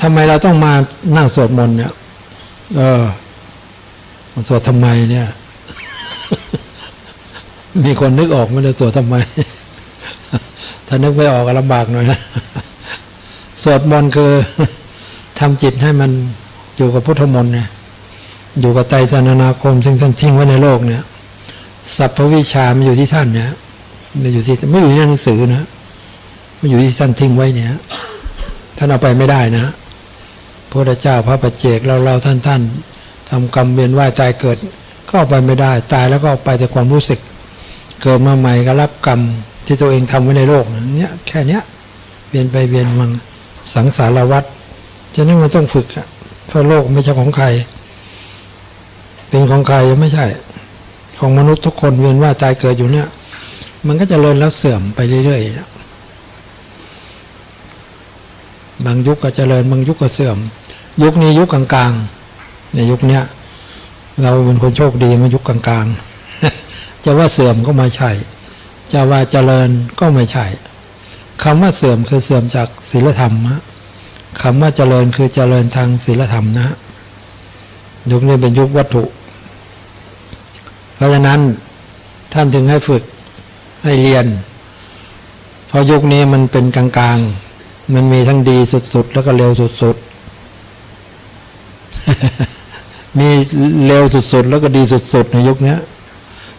ทำไมเราต้องมานั่งสวดมนต์เนี่ย เออสวดทำไมเนี่ย มีคนนึกออกไหม่เลยสวดทำไม ถ้านึกไม่ออกก็ลำบากหน่อยนะสวดมนต์คือทำจิตให้มันอยู่กับพุทธมนต์เนี่ย อยู่กับไตรสรณนาคมซึ่งท่านทิ้งไว้ในโลกเนี่ยสัพพวิชามันอยู่ที่ท่านเนี่ยไม่อยู่ที่ไม่อยู่ที่หนังสือนะมันอยู่ที่ท่านทิ้งไว้เนี่ยท่านเอาไปไม่ได้นะ พระพุทธเจ้าพระปัจเจกเราเราท่านท่านทำกรรมเวียนว่ายตายเกิดก็ไปไม่ได้ตายแล้วก็ไปแต่ความรู้สึก เกิดมาใหม่ก็รับกรรมที่ตัวเองทำไว้ในโลกเนี้ยแค่เนี้ยเวียนไปเวียนมังสังสารวัฏฉะนั้นมันต้องฝึกเพราะโลกไม่ใช่ของใคร เป็นของใครไม่ใช่ ของมนุษย์ทุกคนเวียนว่ายตายเกิดอยู่เนี่ย มันก็จะเจริญแล้วเสื่อมไปเรื่อยๆบางยุคก็เจริญบางยุคก็เสื่อม ยุคนี้ยุคกลางๆในยุคเนี้ยเราเป็นคนโชคดีมายุคกลางๆ จะว่าเสื่อมก็ไม่ใช่ จะว่าเจริญก็ไม่ใช่คำว่าเสื่อมคือเสื่อมจากศีลธรรมฮะคำว่าเจริญคือเจริญทางศีลธรรมนะยุคนี้เป็นยุควัตถุ เพราะฉะนั้นท่านจึงให้ฝึกให้เรียน เพราะยุคนี้มันเป็นกลางๆ มันมีทั้งดีสุดๆ แล้วก็เร็วสุดๆ มีเร็วสุดๆ แล้วก็ดีสุดๆ ในยุคนี้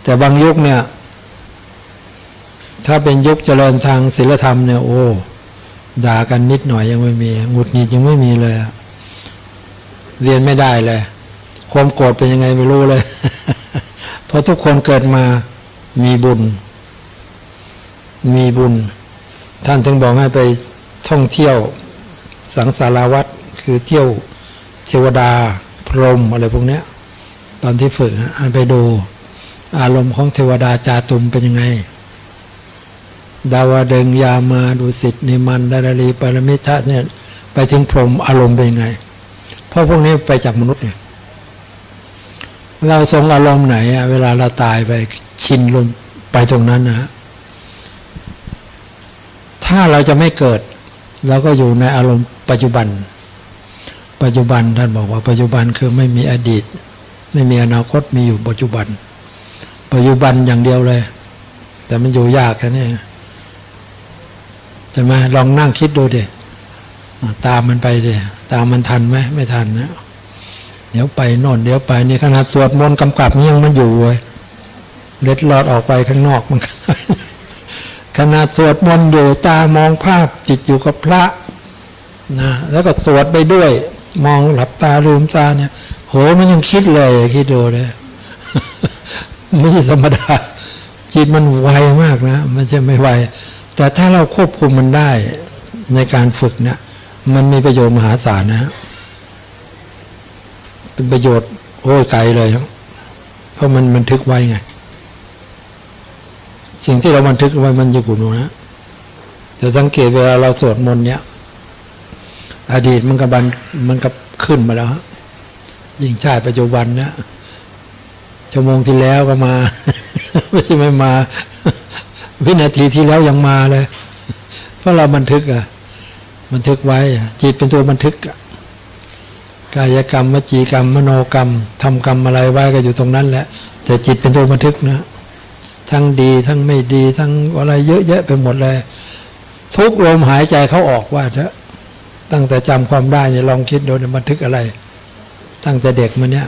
แต่บางยุคเนี่ย ถ้าเป็นยุคเจริญทางศีลธรรมเนี่ย โอ้ด่ากันนิดหน่อยยังไม่มีหงุดหงิดยังไม่มีเลยเรียนไม่ได้เลย ความโกรธเป็นยังไงไม่รู้เลย เพราะทุกคนเกิดมามีบุญ มีบุญ ท่านถึงบอกให้ไปท่องเที่ยวสังสารวัตรคือเที่ยว เทวดา พรหมอะไรพวกเนี้ย ตอนที่ฝึกให้ไปดู อารมณ์ของเทวดาจาตุมเป็นยังไง ดาวดึงยามาดุสิตนิมันดารลีปรมิทะเนี่ยไปถึงพรหมอารมณ์เป็นยังไง เพราะพวกนี้ไปจากมนุษย์เนี่ยเราทรงอารมณ์ไหนเวลาเราตายไปชินลงไปตรงนั้นนะ ถ้าเราจะไม่เกิด เราก็อยู่ในอารมณ์ปัจจุบัน ปัจจุบันท่านบอกว่าปัจจุบันคือไม่มีอดีต ไม่มีอนาคตมีอยู่ปัจจุบัน ปัจจุบันอย่างเดียวเลย แต่มันอยู่ยากแค่นี้ใช่ไหมลองนั่งคิดดูดิตามมันไปดิตามมันทันไหมไม่ทันนะเดี๋ยวไปโน่นเดี๋ยวไปนี่ขนาดสวดมนต์กำกับยังมันอยู่เลยเล็ดลอดออกไปข้างนอกมันขนาดสวดมนต์อยู่ตามองภาพจิตอยู่กับพระนะแล้วก็สวดไปด้วย มองหลับตาลืมตาเนี่ย โหมันยังคิดเลยคิดดูเลยไม่ใช่ธรรมดา จิตมันไวมากนะมันจะไม่ไว แต่ถ้าเราควบคุมมันได้ในการฝึกเนี่ยมันมีประโยชน์มหาศาลนะฮะเป็นประโยชน์โอ้ยไกลเลยครับเพราะมันบันทึกไว้ไง สิ่งที่เราบันทึกไว้มันอยู่กูนะจะสังเกตเวลาเราสวดมนต์เนี่ย อดีตมันกับบันมันกับขึ้นมาแล้วยิ่งชาติปัจจุบันเนี่ยชั่วโมงที่แล้วก็มา ไม่ใช่ไม่มา วินาทีที่แล้วยังมาเลย เพราะเราบันทึกอะบันทึกไว้จิตเป็นตัวบันทึกอะกายกรรมวจีกรรม มโนกรรมทำกรรมอะไรไว้ก็อยู่ตรงนั้นแหละ แต่จิตเป็นตัวบันทึกนะทั้งดีทั้งไม่ดี ทั้งอะไรเยอะแยะไปหมดเลย ทุกลมหายใจเขาออกว่าเถอะ ตั้งแต่จำความได้เนี่ยลองคิดดูบันทึกอะไร ตั้งแต่เด็กมันเนี่ย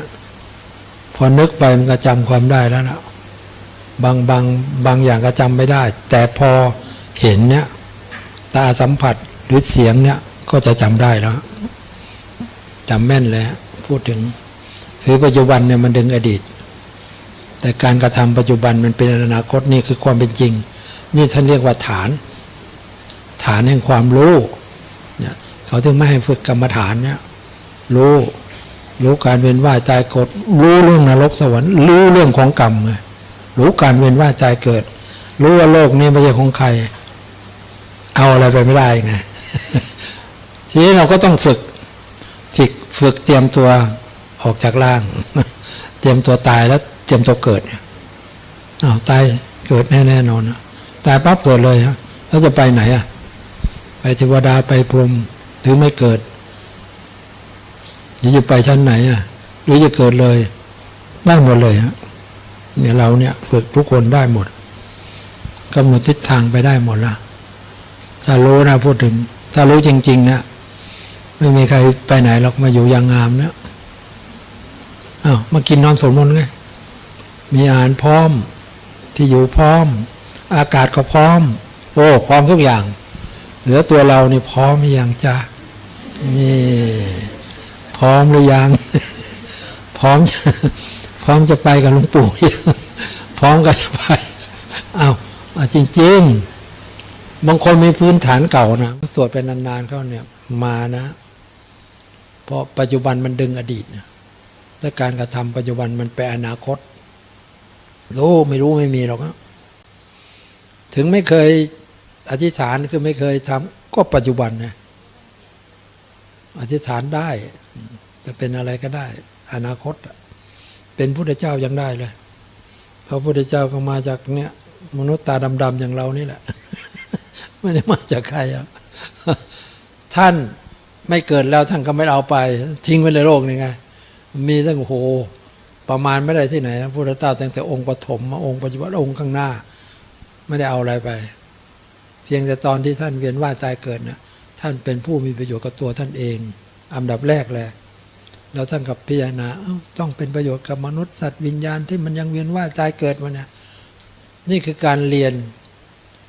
พอนึกไปมันก็จำความได้แล้วนะบางบางบางอย่างก็จำไม่ได้ แต่พอเห็นเนี่ย ตาสัมผัสหรือเสียงเนี่ยก็จะจำได้แล้วจำแม่นเลยพูดถึงคือปัจจุบันเนี่ยมันดึงอดีต แต่การกระทำปัจจุบันมันเป็นอนาคตนี่คือความเป็นจริง นี่ท่านเรียกว่าฐาน ฐานแห่งความรู้เนี่ย เขาถึงไม่ให้ฝึกกรรมฐานเนี่ยรู้รู้การเวียนว่ายตายเกิดรู้เรื่องนรกสวรรค์รู้เรื่องของกรรมไงรู้การเวียนว่ายตายเกิด รู้ว่าโลกนี้ไม่ใช่ของใคร เอาอะไรไปไม่ได้ไงทีนี้เราก็ต้องฝึกฝึกฝึกเตรียมตัวออกจากร่าง เตรียมตัวตายแล้วเตรียมตัวเกิดเนี่ยอ้าวตายเกิดแน่แน่นอนตายปั๊บเกิดเลยฮะแล้วจะไปไหนอะ ไปเทวดาไปพรหม ถึงไม่เกิดจะไปชั้นไหนอะหรือจะเกิดเลยได้หมดเลยฮะเนี่ยเราเนี่ยฝึกทุกคนได้หมดกำหนดทิศทางไปได้หมดละถ้ารู้นะพูดถึง ถ้ารู้จริง ๆ นะไม่มีใครไปไหนหรอกมาอยู่ย่างงามนะอ้าวมากินนอนสมนต์ไงมีอาหารพร้อม ที่อยู่พร้อม อากาศก็พร้อม โอ้พร้อมทุกอย่าง เหลือตัวเรานี่พร้อมอยังจ้า นี่ พร้อมหรือยัง พร้อม พร้อมจะไปกับหลวงปู่ยังพร้อมก็จะไปอ้าวอะจริง ๆ บางคนมีพื้นฐานเก่านะสวดไปนานๆเขาเนี่ย มานะ เพราะปัจจุบันมันดึงอดีตนะและการกระทำปัจจุบันมันไปอนาคตรู้ไม่รู้ไม่มีหรอกนะถึงไม่เคยอธิษฐานคือไม่เคยทำก็ปัจจุบันนะ อธิษฐานได้ จะเป็นอะไรก็ได้ อนาคต เป็นพุทธเจ้ายังได้เลยเพราะพุทธเจ้าก็มาจากเนี่ย มนุษย์ตาดำๆอย่างเรานี่แหละ ไม่ได้มาจากใครอะท่านไม่เกิดแล้วท่านก็ไม่เอาไป ทิ้งไว้ในโลกนี่ไง มีตั้งโอ้โหประมาณไม่ได้ที่ไหนนะพุทธเจ้าตั้งแต่องค์ปฐมมาองค์ปัจจุบันองค์ข้างหน้า ไม่ได้เอาอะไรไป เพียงแต่ตอนที่ท่านเวียนว่ายตายเกิดนะ ท่านเป็นผู้มีประโยชน์กับตัวท่านเอง อันดับแรกเลยแล้วท่านกับพิจารณาเอ้าต้องเป็นประโยชน์กับมนุษย์สัตว์วิญญาณที่มันยังเวียนว่ายตายเกิดมาเนี่ยนี่คือการเรียน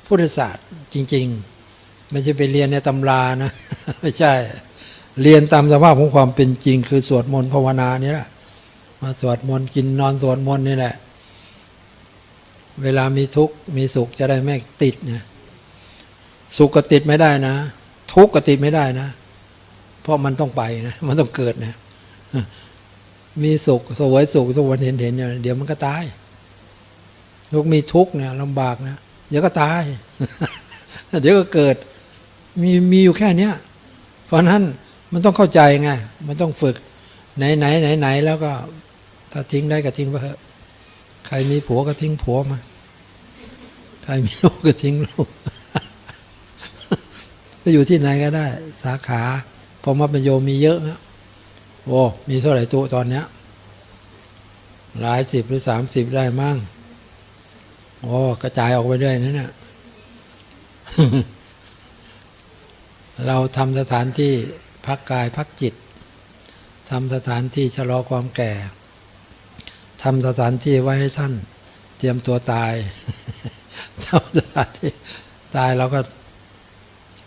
พุทธศาสตร์จริงๆ ไม่ใช่ไปเรียนในตำรานะ ไม่ใช่ เรียนตามสภาพของความเป็นจริง คือสวดมนต์ภาวนานี่แหละมาสวดมนต์กินนอนสวดมนต์นี่แหละ เวลามีทุกข์มีสุขจะได้ไม่ติดนะสุขก็ติดไม่ได้นะ ทุกข์ก็ติดไม่ได้นะ เพราะมันต้องไปนะมันต้องเกิดนะ มีสุขสวยสุขสวรรค์เห็นเห็นอยู่เดี๋ยวมันก็ตายทุกมีทุกข์เนี่ยลำบากนะเดี๋ยวก็ตาย เดี๋ยวก็เกิด มีมีอยู่แค่เนี้ยเพราะฉะนั้นมันต้องเข้าใจไงมันต้องฝึกไหนไหนไหนไหนแล้วก็ถ้าทิ้งได้ก็ทิ้งไปเถอะใครมีผัวก็ทิ้งผัวมา ใครมีลูกก็ทิ้งลูก ก็อยู่ที่ไหนก็ได้ สาขาพอมาเป็นโยมมีเยอะโอ้มีเท่าไหร่ตัวตอนเนี้ยหลายสิบหรือสามสิบได้มั่งโอ้กระจายออกไปเรื่อยนั่นน่ะเราทำสถานที่พักกายพักจิตทำสถานที่ชะลอความแก่ทำสถานที่ไว้ให้ท่าน เตรียมตัวตายทำสถานที่ตายเราก็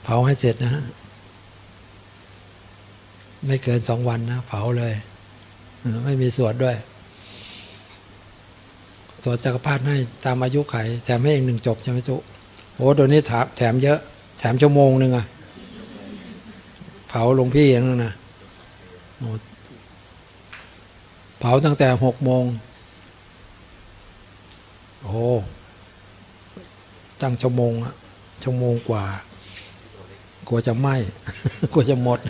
เผาให้เสร็จนะฮะไม่เกินสองวันนะ เผาเลย ไม่มีสวดด้วย สวดจักรพรรดิให้ตามอายุไข แถมให้เองหนึ่งจบใช่ไหมจุโอ้ตัวนี้ถามแถมเยอะ แถมชั่วโมงหนึ่งอะเผาหลวงพี่อย่างนั้นนะโอ้เผาตั้งแต่หกโมงโอ้ตั้งชั่วโมงอะชั่วโมงกว่า กลัวจะไหม้กลัวจะหมด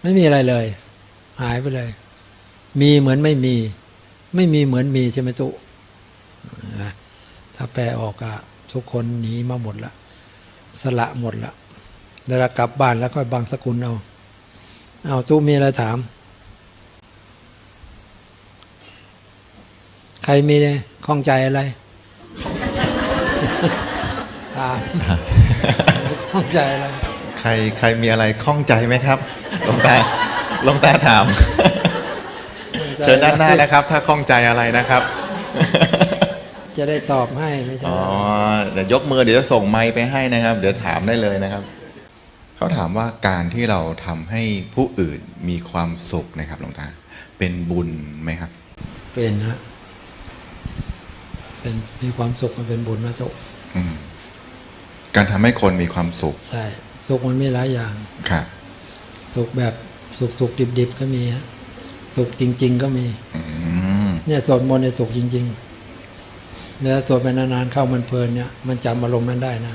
ไม่มีอะไรเลย หายไปเลย มีเหมือนไม่มี ไม่มีเหมือนมีใช่ไหมจุถ้าแปลออกอะทุกคนหนีมาหมดละสละหมดละเวลากลับบ้านแล้วค่อยบางสกุลเอา เอาจุมีอะไรถาม ใครมีเนี่ยข้องใจอะไรามข้องใจอะไรใครใครมีอะไรข้องใจไหมครับหลวงตาหลวงตาถาม เชิญด้านหน้านะครับ ถ้าข้องใจอะไรนะครับ จะได้ตอบให้ไม่ใช่อ๋อเดี๋ยวยกมือเดี๋ยวจะส่งไมค์ไปให้นะครับ เดี๋ยวถามได้เลยนะครับเขาถามว่าการที่เราทำให้ผู้อื่นมีความสุขนะครับหลวงตาเป็นบุญไหมครับ เป็นฮะเป็นมีความสุขมันเป็นบุญนะโจอืม การทำให้คนมีความสุข ใช่ สุขมันมีหลายอย่างครับสุขแบบสุขสุขดิบดิบๆก็มีฮะสุขจริง ๆ ก็มีอืมเนี่ยสวดมนต์ในยสุขจริงๆเนี่ยสวดไปนานๆเข้ามันเพลินเนี่ย มันจำอารมณ์นั้นได้นะ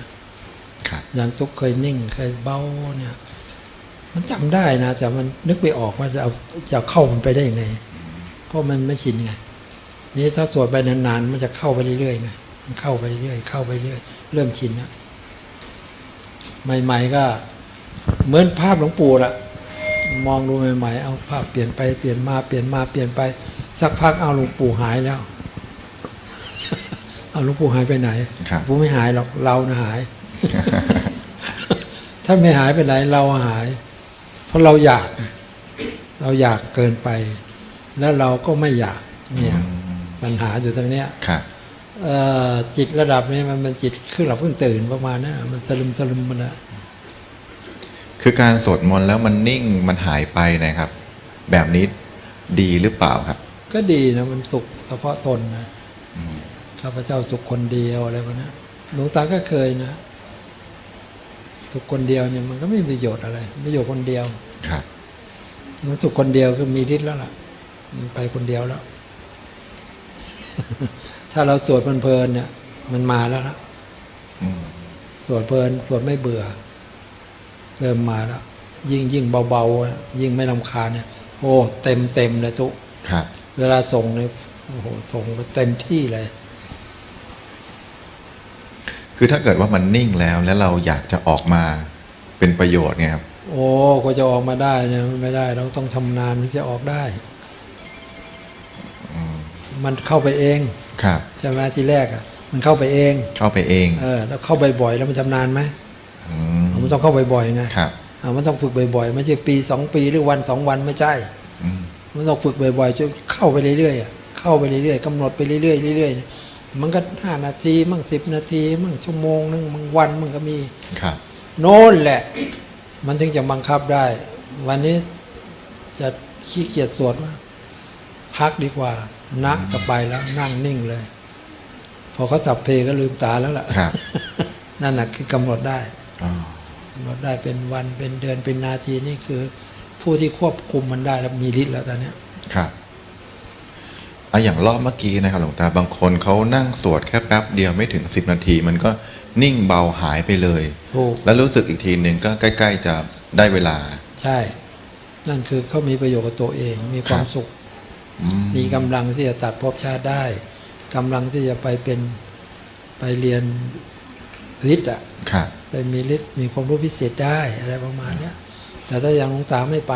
ครับอย่างทุกเคยนิ่งเคยเบาเนี่ย มันจำได้นะแต่มันนึกไม่ออกว่าจะเอาจะเอาเข้ามันไปได้ยังไงเพราะมันไม่ชินไงทีนี้ถ้าสวดไปนานๆมันจะเข้าไปเรื่อยๆไงมันเข้าไปเรื่อยๆเข้าไปเรื่อยเริ่มชินนะ ใหม่ ๆ ก็ เหมือนภาพหลวงปู่ละมองดูใหม่ ๆ เอาภาพเปลี่ยนไปเปลี่ยนมาเปลี่ยนมาเปลี่ยนไป สักพักเอาหลวงปู่หายแล้ว เอาหลวงปู่หายไปไหนครับหลวงปู่ไม่หายหรอกเรานะหาย ถ้าไม่หายไปไหนเราหาย เพราะเราอยากไงเราอยากเกินไป แล้วเราก็ไม่อยากเนี่ยปัญหาอยู่ตรงเนี้ยครับเอ่อ จิตระดับนี้มันมันจิตขึ้นหลับเพิ่งตื่นประมาณนั้นน่ะมันสลึมสลึมมันนะคือการสวดมนต์แล้วมันนิ่งมันหายไปนะครับ แบบนี้ดีหรือเปล่าครับ ก็ดีนะมันสุขเฉพาะตนนะข้าพเจ้าสุขคนเดียวอะไรวะนะหลวงตาก็เคยนะสุขคนเดียวเนี่ยมันก็ไม่มีประโยชน์อะไรประโยชน์คนเดียวครับมันสุขคนเดียวคือมีฤทธิ์แล้วล่ะ มันไปคนเดียวแล้ว ถ้าเราสวดเพลินๆเนี่ย มันมาแล้วล่ะอืมสวดเพลินสวดไม่เบื่อ เริ่มมาแล้ว ยิ่งยิ่งเบาๆอะยิ่งไม่ลำคาญเนี่ย โอ้เต็มเต็มเลยทุกครับเวลาส่งเนี่ยโอ้โหส่งไปเต็มที่เลย คือถ้าเกิดว่ามันนิ่งแล้วแล้วเราอยากจะออกมาเป็นประโยชน์ไงครับโอ้ก็จะออกมาได้เนี่ยมันไม่ได้เราต้องทำนานถึงจะออกได้ มันเข้าไปเอง ครับใช่ไหมทีแรกอะมันเข้าไปเอง เข้าไปเองเออแล้วเข้าบ่อยๆแล้วมันชำนาญไหมอืมมันต้องเข้าบ่อยๆไงครับอะมันต้องฝึกบ่อยๆไม่ใช่ปีสองปีหรือวันสองวันไม่ใช่อืมมันต้องฝึกบ่อยๆจนเข้าไปเรื่อยๆอะเข้าไปเรื่อยๆกำหนดไปเรื่อยๆเรื่อยๆมันก็ห้านาทีมั่งสิบนาที มั่งชั่วโมงนึงมั่งวันมันก็มีครับ โน่นแหละ มันถึงจะบังคับได้ วันนี้จะขี้เกียจสวดว่า พักดีกว่านะก็ไปแล้วนั่งนิ่งเลย พอเขาสับเพลก็ลืมตาแล้วล่ะครับนั่นแหะคือกำหนดได้อ๋อกำหนดได้เป็นวันเป็นเดือนเป็นนาทีนี่คือ ผู้ที่ควบคุมมันได้แล้วมีฤทธิ์แล้วตอนเนี้ยครับเอาอย่างรอบเมื่อกี้นะครับหลวงตาบางคนเขานั่งสวดแค่แป๊บเดียวไม่ถึงสิบนาที มันก็นิ่งเบาหายไปเลยถูกแล้วรู้สึกอีกทีหนึ่งก็ใกล้ ๆ จะได้เวลา ใช่ นั่นคือเขามีประโยชน์กับตัวเอง มีความครับสุขอื มมีกำลังที่จะตัดภพชาติได้กำลังที่จะไปเป็นไปเรียนฤทธิ์อะครับไปมีฤทธิ์มีความรู้พิเศษได้อะไรประมาณเนี้ยแต่ถ้ายังหลวงตาไม่ไป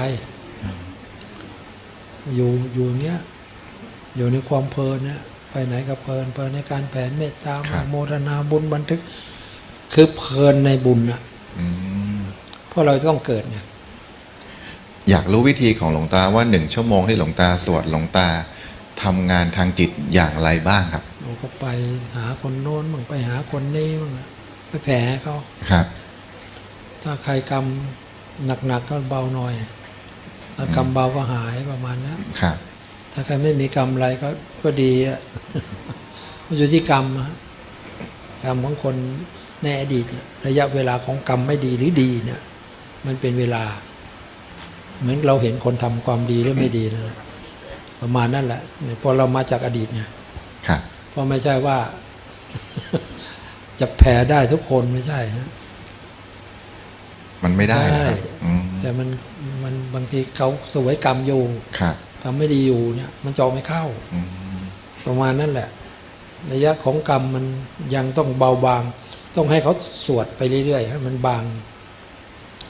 อยู่อยู่เนี้ยอยู่ในความเพลินเนี่ยไปไหนก็เพลินเพลินในการแผ่เมตตาครับโมทนาบุญบันทึก คือเพลินในบุญอะอืมเพราะเราจะต้องเกิดเนี่ย อยากรู้วิธีของหลวงตาว่าหนึ่งชั่วโมงที่หลวงตาสวดหลวงตาทำงานทางจิตอย่างไรบ้างครับเราก็ไปหาคนโน้นมั่งไปหาคนนี้มั่งอะไปแผ่ให้เขาครับ ถ้าใครกรรมหนักๆก็เบาหน่อย ถ้ากรรมเบาก็หายประมาณนั้นครับ ถ้าใครไม่มีกรรมอะไรก็ก็ดีอะมันอยู่ที่กรรมอะกรรมของคนในอดีตเนี่ยระยะเวลาของกรรมไม่ดีหรือดีเนี่ยมันเป็นเวลา เหมือนเราเห็นคนทำความดีหรือไม่ดีนั่นแหละประมาณนั่นแหละเนี่ยพอเรามาจากอดีตไงครับเพราะไม่ใช่ว่า จะแผ่ได้ทุกคนไม่ใช่ฮะมันไม่ได้ได้นะครับอืมแต่มันมันบางทีเขาสวยกรรมอยู่ครับกรรมไม่ดีอยู่เนี่ย มันจะออกไม่เข้าอืมประมาณนั้นแหละระยะของกรรมมันยังต้องเบาบาง ต้องให้เขาสวดไปเรื่อยๆให้มันบาง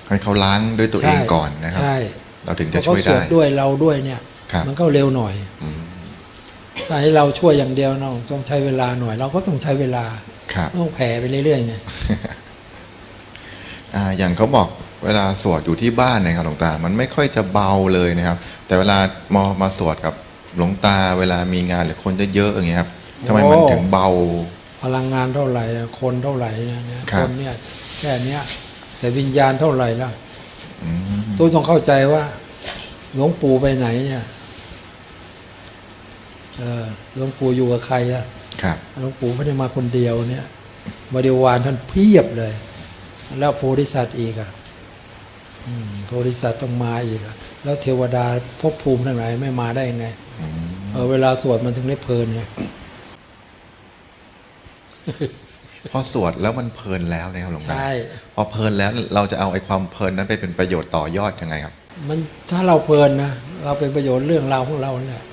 ให้เขาล้างด้วยตัวเองก่อนนะครับ ใช่เราถึงพจะอเขาช่วยสวได้ดด้วยเราด้วยเนี่ยครับมันก็เร็วหน่อยอืมถ้าให้เราช่วยอย่างเดียวเนาะต้องใช้เวลาหน่อย เราก็ต้องใช้เวลาครับต้องแผ่ไปเรื่อยๆไงอ่าอย่างเขาบอกเวลาสวดอยู่ที่บ้านนะครับหลวงตา มันไม่ค่อยจะเบาเลยนะครับ แต่เวลามามาสวดกับหลวงตา เวลามีงานหรือคนเยอะๆอย่างเงี้ยครับทำไมมันถึงเบา พลังงานเท่าไหร่อะคนเท่าไหร่เนี่ยเนี่ยครัคบนเนี่ยแค่เนี้ย แต่วิญญาณเท่าไหร่ล่ะอืมตัวต้องเข้าใจว่า หลวงปู่ไปไหนเนี่ยเออหลวงปู่อยู่กับใครอะครับหลวงปู่ไม่ได้มาคนเดียวเนี่ยบริวารท่านเพียบเลย แล้วโพธิสัตว์อีกอะอืมโพธิสัตว์ต้องมาอีกอะแล้วเทวดาภพภูมิทั้งหลายไม่มาได้ยังไงอืมเออเวลาสวดมันถึงได้เพลินไง พอสวดแล้วมันเพลินแล้วนะครับหลวงตาใช่ พอเพลินแล้วเราจะเอาไอ้ความเพลินนั้นไปเป็นประโยชน์ต่อยอดยังไงครับ มันถ้าเราเพลินนะเราเป็นประโยชน์เรื่องราวของเราเนี่ย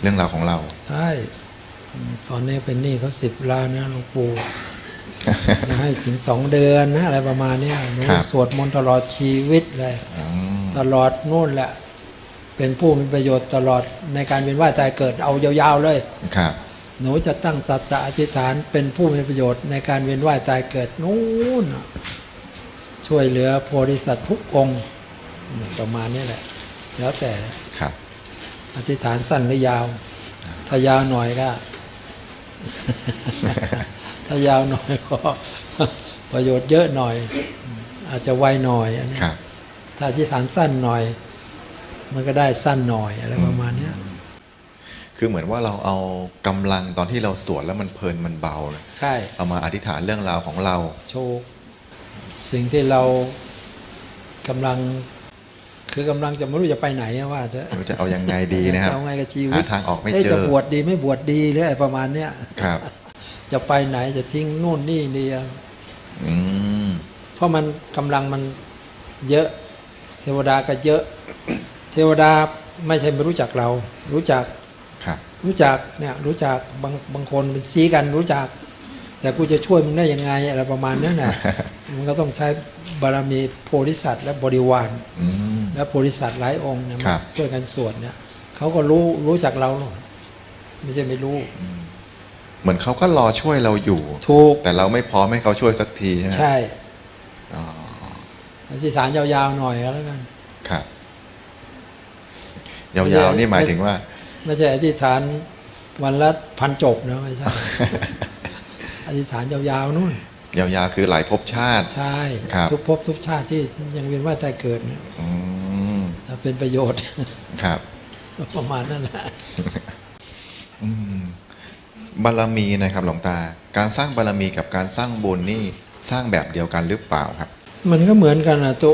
เรื่องราวของเรา ใช่อืมตอนนี้เป็นหนี้เขาสิบล้านนะหลวงปู่จะให้ถึงสองเดือนนะอะไรประมาณเนี้ยหนูครับ สวดมนต์ตลอดชีวิตเลย อืมตลอดนู่นแหละ เป็นผู้มีประโยชน์ตลอดในการเวียนว่ายตายเกิดเอายาวๆเลย ครับ หนูจะตั้งตัดจะอธิษฐานเป็นผู้มีประโยชน์ในการเวียนว่ายตายเกิดนู่นน่ะช่วยเหลือโพธิสัตว์ทุกองค์อืมประมาณนี้แหละ แล้วแต่ครับ อธิษฐานสั้นหรือยาว ถ้ายาวหน่อยก็ ถ้ายาวหน่อยก็ประโยชน์เยอะหน่อย อาจจะไวหน่อยอันนี้ครับถ้าอธิษฐานสั้นหน่อย มันก็ได้สั้นหน่อยอะไรประมาณเนี้ย คือเหมือนว่าเราเอากำลังตอนที่เราสวดแล้วมันเพลินมันเบาใช่เอามาอธิษฐานเรื่องราวของเราโชว์สิ่งที่เรากำลังคือกำลังจะไม่รู้จะไปไหนอะว่าจะไม่รู้จะเอายังไงดีนะครับจเอาไงกับชีวิตหาทางออกไม่ะเจอจะบวชดีไม่บวชดีหรืออะไรประมาณเนี้ยครับ จะไปไหนจะทิ้งนู่นนี่ดีอะอืมเพราะมันกำลังมันเยอะ เทวดาก็เยอะ เทวดาไม่ใช่ไม่รู้จักเรา รู้จักค รับรู้จักเนี่ยรู้จักบางบางคนเป็นซีกันรู้จัก แต่กูจะช่วยมึงได้ยังไงอะไรประมาณนั้นน่ะมันก็ต้องใช้บารมีโพธิสัตว์และบริวารอืมและโพธิสัตว์หลายองค์เนี่ยครัมาบช่วยกันสวดเนี่ยเขาก็รู้รู้จักเราหรอกไม่ใช่ไม่รู้เหมือนเขาก็รอช่วยเราอยู่ถูกแต่เราไม่พร้อมให้เขาช่วยสักทีใช่ไหมใช่อ๋ออธิษฐานยาวๆหน่อยก็แล้วกัน ครับ ยาวๆนี่หมายถึงว่า ไม่ใช่อธิษฐานวันละพันจบนะไม่ใช่อธิษฐานยาวๆนู่น ยาวๆคือหลายภพชาติ ใช่ครับทุกภพทุกชาติที่ยังเวียนว่ายตายเกิดเนี่ยอืมถ้าเป็นประโยชน์ครับประมาณนั้นแหละอืมบารมีนะครับหลวงตา การสร้างบารมีกับการสร้างบุญนี่สร้างแบบเดียวกันหรือเปล่าครับ มันก็เหมือนกันนะตุ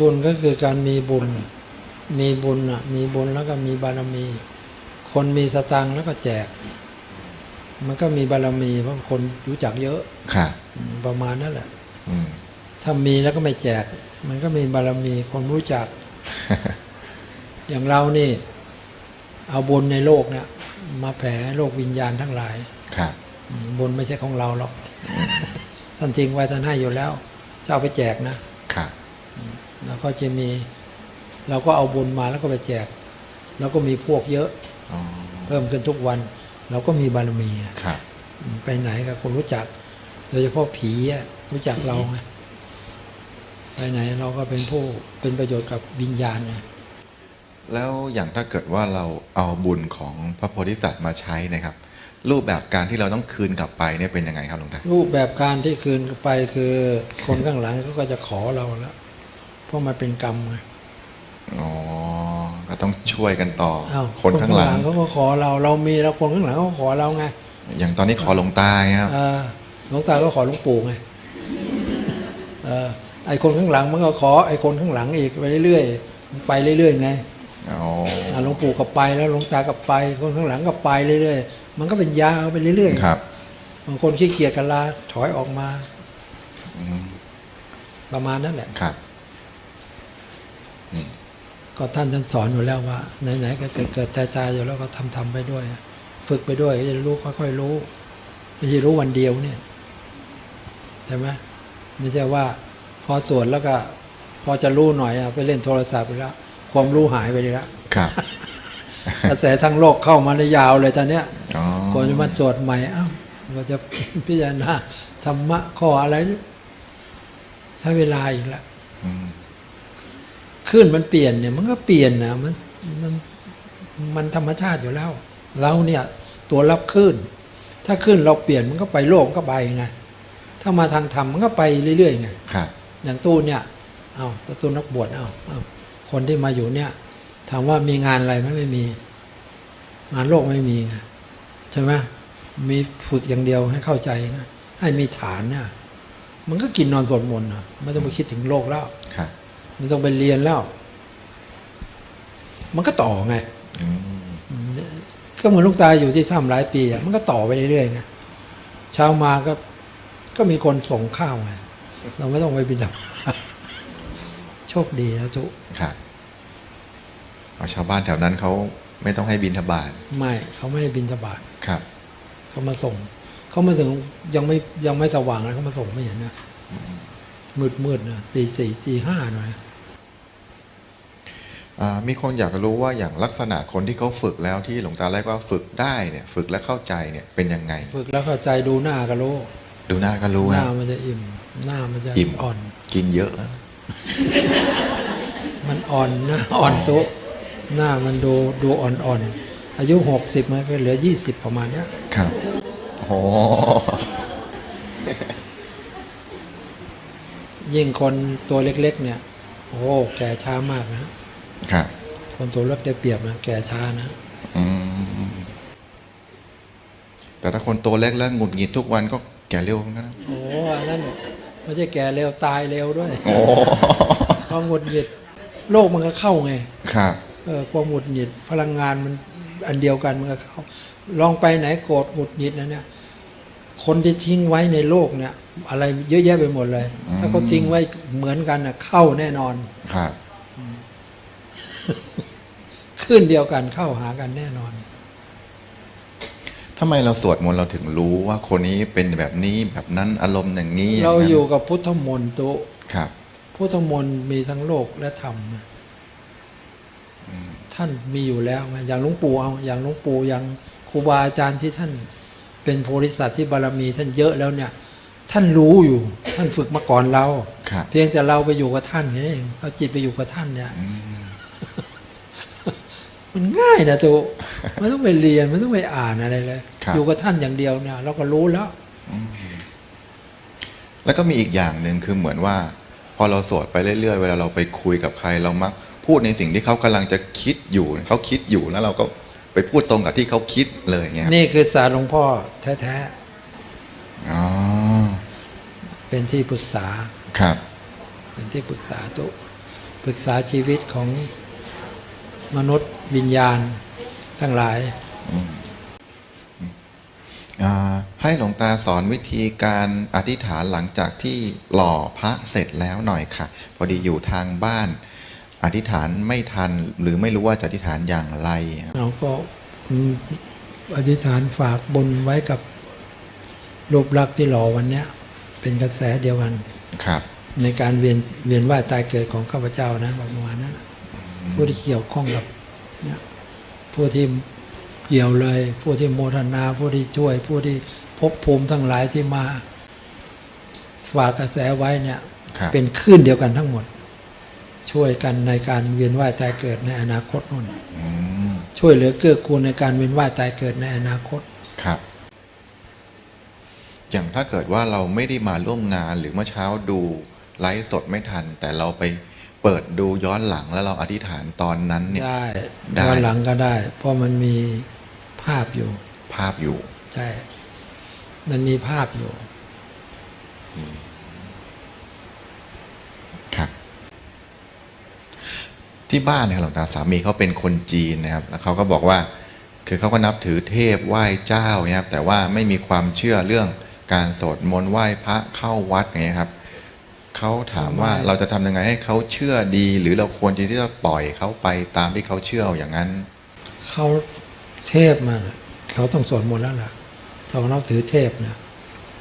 บุญก็คือการมีบุญ มีบุญอะมีบุญแล้วก็มีบารมี คนมีสตังค์แล้วก็แจก มันก็มีบารมีเพราะคนรู้จักเยอะครับอืมประมาณนั่นแหละอืมถ้ามีแล้วก็ไม่แจก มันก็มีบารมีคนรู้จัก อย่างเรานี่ เอาบุญในโลกเนี่ยมาแผ่ให้โลกวิญญาณทั้งหลายครับอืมบุญไม่ใช่ของเราหรอกท่านทิ้งไว้ท่านให้อยู่แล้วจะเอาไปแจกนะครับแล้วก็จะมี เราก็เอาบุญมาแล้วก็ไปแจกแล้วก็มีพวกเยอะอ๋อเพิ่มขึ้นทุกวัน เราก็มีบารมีอะครับไปไหนกับคนรู้จัก โดยเฉพาะผีอะรู้จักเราไงไปไหนเราก็เป็นผู้เป็นประโยชน์กับวิญญาณไงแล้วอย่างถ้าเกิดว่าเราเอาบุญของพระโพธิสัตว์มาใช้นะครับ รูปแบบการที่เราต้องคืนกลับไปเนี่ยเป็นยังไงครับหลวงตารูปแบบการที่คืนไปคือคนข้างหลังเขาก็จะขอเราแล้วเพราะมันเป็นกรรมไง อ๋อก็ต้องช่วยกันต่ออ้าวคนข้างหลัง เขาก็ขอเราเรามีแล้วคนข้างหลังเขาก็ขอเราไงอย่างตอนนี้ขอหลวงตาเงี้ยครับ เออหลวงตาก็ขอหลวงปู่ไงเออไอคนข้างหลังมันก็ขอไอคนข้างหลังอีกไปเรื่อยๆไปเรื่อยๆไงอ๋อ อะหลวงปู่ก็ไปแล้วหลวงตาก็ไป คนข้างหลังก็ไปเรื่อยๆ มันก็เป็นยาวไปเรื่อยครับๆบางคนขี้เกียจกันลาถอยออกมา อืมประมาณนั้นแหละ ครับอืม ก็ท่านท่านสอนอยู่แล้วว่าไหนๆก็เกิดเกิดตายตายอยู่แล้วก็ทำทำไปด้วย ฝึกไปด้วยก็จะรู้ค่อยๆรู้ไม่ใช่รู้วันเดียวเนี่ยใช่ไหมไม่ใช่ว่า พอสวดแล้วก็ พอจะรู้หน่อยอะไปเล่นโทรศัพท์ไปแล้วความรู้หายไปเลยละครับกระแสทางโลกเข้ามาในยาวเลยตอนเนี้ยอ๋อก่อนจะมาสวดใหม่อ้าวก็จะพิจารณาธรรมะข้ออะไรนี่ใช้เวลาอีกละอืม ขึ้นมันเปลี่ยนเนี่ยมันก็เปลี่ยนนะมันมันมันธรรมชาติอยู่แล้ว เราเนี่ยตัวรับขึ้น ถ้าขึ้นเราเปลี่ยนมันก็ไปโลกมันก็ไปไงถ้ามาทางธรรมมันก็ไปเรื่อยๆไงครับอย่างตู้เนี่ยเอาถ้าตู้นักบวชเอาเอาคนที่มาอยู่เนี่ยถามว่ามีงานอะไรไหมไม่มี งานโลกไม่มีไงใช่ไหมมีฝึกอย่างเดียวให้เข้าใจนะให้มีฐานเนี่ยมันก็กินนอนสวดมนต์นะไม่ต้องไปคิดถึงโลกแล้วครับ ไม่ต้องไปเรียนแล้ว มันก็ต่อไงอืมก็เหมือนลูกตาอยู่ที่ถ้ำหลายปีอะมันก็ต่อไปเรื่อยๆไงเช้ามาก็ ก็มีคนส่งข้าวไงเราไม่ต้องไปบินดับโชคดีนะทุกครับเอาชาวบ้านแถวนั้นเขาไม่ต้องให้บินทบาทไม่เขาไม่ให้บินทบาทครับเขามาส่ง เขเขามาถึงยังไม่ยังไม่สว่างเลยเขามาส่งไม่เห็นนะ มืดมืดๆนะตีสี่ตีห้าหน่อยอ่ามีคนอยากรู้ว่าอย่างลักษณะคนที่เขาฝึกแล้วที่หลวงตาเรียกว่าฝึกได้เนี่ย ฝึกและเข้าใจเนี่ยเป็นยังไง ฝึกแล้วเข้าใจดูหน้าก็รู้ ดูหน้าก็รู้หนะน้ามันจะอิ่ม หน้ามันจะอิ่มอ่อน กินเยอะนะมันอ่อนนะอ่อนโตะหน้ามันดูดูอ่อนๆอายุหกสิบมันก็เหลือยี่สิบประมาณเนี้ยครับโอ้ ยิ่งคนตัวเล็กๆ เนี่ย โอ้แก่ช้ามากนะครับ คนตัวเล็กได้เปรียบนะแก่ช้านะอืมแต่ถ้าคนโตเล็กแล้วหงุดหงิดทุกวันก็แก่เร็วเหมือนกันนะโอ้อันนั้นไม่ใช่แก่เร็วตายเร็วด้วยโอ้ความหงุดหงิดโรคมันก็เข้าไงครับเออความหงุดหงิดพลังงานมันอันเดียวกันมันก็เข้า ลองไปไหนโกรธหงุดหงิดนะเนี่ย คนที่ทิ้งไว้ในโลกเนี่ย อะไรเยอะแยะไปหมดเลย ถ้าเขาทิ้งไว้เหมือนกันนะเข้าแน่นอนครับขึ้นเดียวกันเข้าหากันแน่นอนทำไมเราสวดมนต์เราถึงรู้ว่าคนนี้เป็นแบบนี้แบบนั้นอารมณ์อย่างนี้ เรางนั้นอยู่กับพุทธมนต์ตุครับ พุทธมนต์มีทั้งโลกและธรรมนะท่านมีอยู่แล้วไงอย่างหลวงปู่เอาอย่างหลวงปู่อย่างครูบาอาจารย์ที่ท่าน เป็นโพธิสัตว์ที่บารมีท่านเยอะแล้วเนี่ย ท่านรู้อยู่ท่านฝึกมาก่อนเราครับเพียงแต่เราไปอยู่กับท่านแค่นั้นเองเอาจิตไปอยู่กับท่านเนี่ยอืมมันง่ายนะตัวไม่ต้องไปเรียนไม่ต้องไปอ่านอะไรเลยครับอยู่กับท่านอย่างเดียวเนี่ย เราก็รู้แล้วแล้วก็มีอีกอย่างหนึ่งคือเหมือนว่า พอเราสวดไปเรื่อยๆเวลาเราไปคุยกับใครเรามัก พูดในสิ่งที่เขากำลังจะคิดอยู่เขาคิดอยู่แล้วเราก็ ไปพูดตรงกับที่เขาคิดเลยเงี้ยนี่คือสารหลวงพ่อแท้อ๋อๆเป็นที่ปรึกษาครับ เป็นที่ปรึกษาตุปรึกษาชีวิตของมนุษย์วิญญาณทั้งหลายอ่าให้หลวงตาสอนวิธีการอธิษฐานหลังจากที่หล่อพระเสร็จแล้วหน่อยค่ะ พอดีอยู่ทางบ้าน อธิษฐานไม่ทันหรือไม่รู้ว่าจะอธิษฐานอย่างไรครับเราก็อืมอธิษฐานฝากบนไว้กับรูปลักษณ์ที่หล่อวันเนี้ย เป็นกระแสเดียวกันครับ ในการเวียนเวียนว่ายตายเกิดของข้าพเจ้านะประมาณนั้นผู้ที่เกี่ยวข้องกับเนี่ยผู้ที่เกี่ยวเลย ผู้ที่โมทนาผู้ที่ช่วย ผู้ที่ภพภูมิทั้งหลายที่มา ฝากกระแสไว้เนี่ยครับเป็นคลื่นเดียวกันทั้งหมด ช่วยกันในการเวียนว่ายตายเกิดในอนาคตนู่นอืมช่วยเหลือเกื้อกูลในการเวียนว่ายตายเกิดในอนาคตครับ อย่างถ้าเกิดว่าเราไม่ได้มาร่วมงานหรือเมื่อเช้าดูไลฟ์สดไม่ทัน แต่เราไปเปิดดูย้อนหลังแล้วเราอธิษฐานตอนนั้นเนี่ยได้ได้ย้อนหลังก็ได้ เพราะมันมีภาพอยู่ ภาพอยู่ ใช่ มันมีภาพอยู่ ครับ ที่บ้านเนี่ยหลวงตาสามีเขาเป็นคนจีนนะครับ แล้วเขาก็บอกว่า คือเขาก็นับถือเทพไหว้เจ้าเนี่ยครับแต่ว่าไม่มีความเชื่อเรื่องการสวดมนต์ไหว้พระเข้าวัดอย่างเงี้ยครับเขาถามว่าทำไมเราจะทำยังไงให้เขาเชื่อดี หรือเราควรที่จะปล่อยเขาไปตามที่เขาเชื่ออย่างนั้นเขาเทพมาน่ะเขาต้องสวดมนต์แล้วล่ะถ้าเขานับถือเทพนะ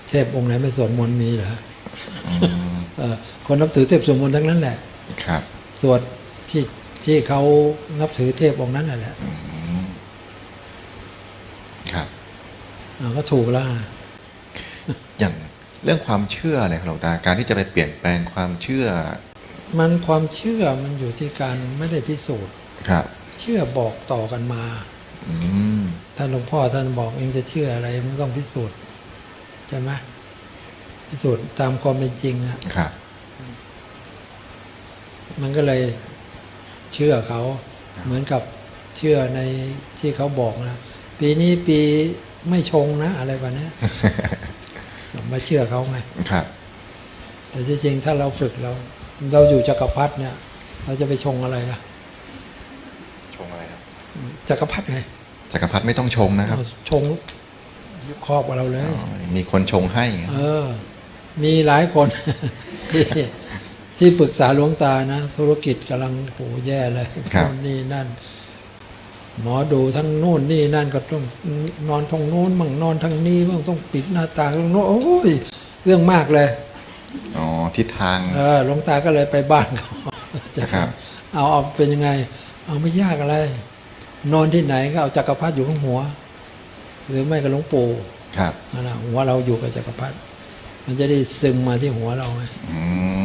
เทพองค์ไหนไม่สวดมนต์มีเหรอเออคนนับถือเทพสวดมนต์ทั้งนั้นแหละ ครับ สวด ที่ที่เขานับถือเทพองค์นั้นนั่นแหละครับเออก็ถูกแล้วนะอย่างเรื่องความเชื่อเนี่ยครับหลวงตาการที่จะไปเปลี่ยนแปลงความเชื่อ มันความเชื่อมันอยู่ที่การไม่ได้พิสูจน์ครับ เชื่อบอกต่อกันมาอืมท่านหลวงพ่อท่านบอกเองจะเชื่ออะไรมันต้องพิสูจน์ใช่ไหมพิสูจน์ตามความเป็นจริงอะครับ มันก็เลย เชื่อเขา เหมือนกับเชื่อในที่เขาบอกนะ ปีนี้ปีไม่ชงนะ อะไรแบบนี้มาเชื่อเขาไงครับ แต่ที่จริงถ้าเราฝึกเรา เราอยู่จักรพรรดิเนี่ย เราจะไปชงอะไรล่ะ ชงอะไรครับจักรพรรดิไงจักรพรรดิไม่ต้องชงนะครับเอาชงครอบกับเราเลยอ๋อมีคนชงให้ เออ มีหลายคน ที่ที่ปรึกษาหลวงตานะ ธุรกิจกำลังโหแย่เลยครับโน่นนี่นั่น หมอดูทั้งโน่นนี่นั่นก็ต้องนอนทางโน้นมั่งนอนทางนี้มั่งต้องปิดหน้าต่างตรงโน้นโอ้ยเรื่องมากเลย อ๋อทิศทาง เออหลวงตาก็เลยไปบ้านเขาครับ เอาเอาเป็นยังไง เอาไม่ยากอะไร นอนที่ไหนก็เอาจักรพรรดิอยู่ข้างหัว หรือไม่ก็หลวงปู่ครับนั่นแหละหัวเราอยู่กับจักรพรรดิมันจะได้ซึมมาที่หัวเราไงอืม